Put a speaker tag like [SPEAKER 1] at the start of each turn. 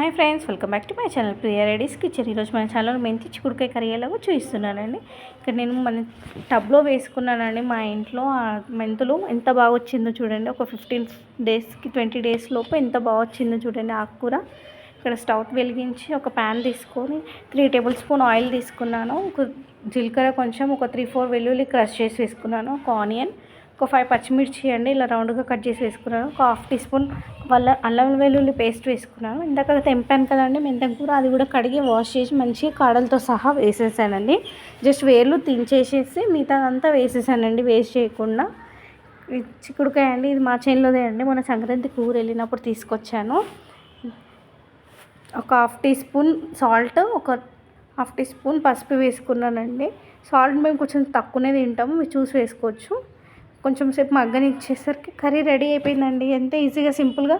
[SPEAKER 1] Hi friends welcome back to my channel. Priya Reddy's kitchen. ఈరోజు మన channel మెంతి చిక్కుడుకాయ కర్రీ ఎలాగో చూపిస్తున్నానండి. ఇక్కడ నేను మన టబ్లో వేసుకున్నానండి మా ఇంట్లో. ఆ మెంతులు ఎంత బాగా వచ్చిందో చూడండి. ఒక ఫిఫ్టీన్ డేస్కి ట్వంటీ డేస్ లోపు ఎంత బాగా వచ్చిందో చూడండి ఆకుకూర. ఇక్కడ స్టవ్ వెలిగించి ఒక ప్యాన్ తీసుకొని త్రీ టేబుల్ స్పూన్ ఆయిల్ తీసుకున్నాను. ఒక జీలకర్ర కొంచెం ఒక త్రీ ఫోర్ వెల్లుల్లి క్రష్ చేసి వేసుకున్నాను. ఒక ఆనియన్ ఒక ఫైవ్ పచ్చిమిర్చి అండి ఇలా రౌండ్గా కట్ చేసి వేసుకున్నాను. ఒక హాఫ్ టీ స్పూన్ వల్ల అల్లం వెల్లుల్లి పేస్ట్ వేసుకున్నాను. ఇందాక తెంపాను కదండి మెంతం కూర అది కూడా కడిగి వాష్ చేసి మంచిగా కాడలతో సహా వేసేసానండి. జస్ట్ వేర్లు తించేసేసి మిగతా అంతా వేసేసానండి వేస్ట్ చేయకుండా. చిక్కుడుకాయ అండి ఇది మా చేనులోదే అండి. మొన్న సంక్రాంతి కూర వెళ్ళినప్పుడు తీసుకొచ్చాను. ఒక హాఫ్ టీ స్పూన్ సాల్ట్ ఒక హాఫ్ టీ స్పూన్ పసుపు వేసుకున్నానండి. సాల్ట్ మేము కొంచెం తక్కువనే తింటాము మీరు చూసి వేసుకోవచ్చు. కొంచెం సేపు మగ్గని ఇచ్చేసరికి కర్రీ రెడీ అయిపోయిందండి. ఎంత ఈజీగా సింపుల్గా?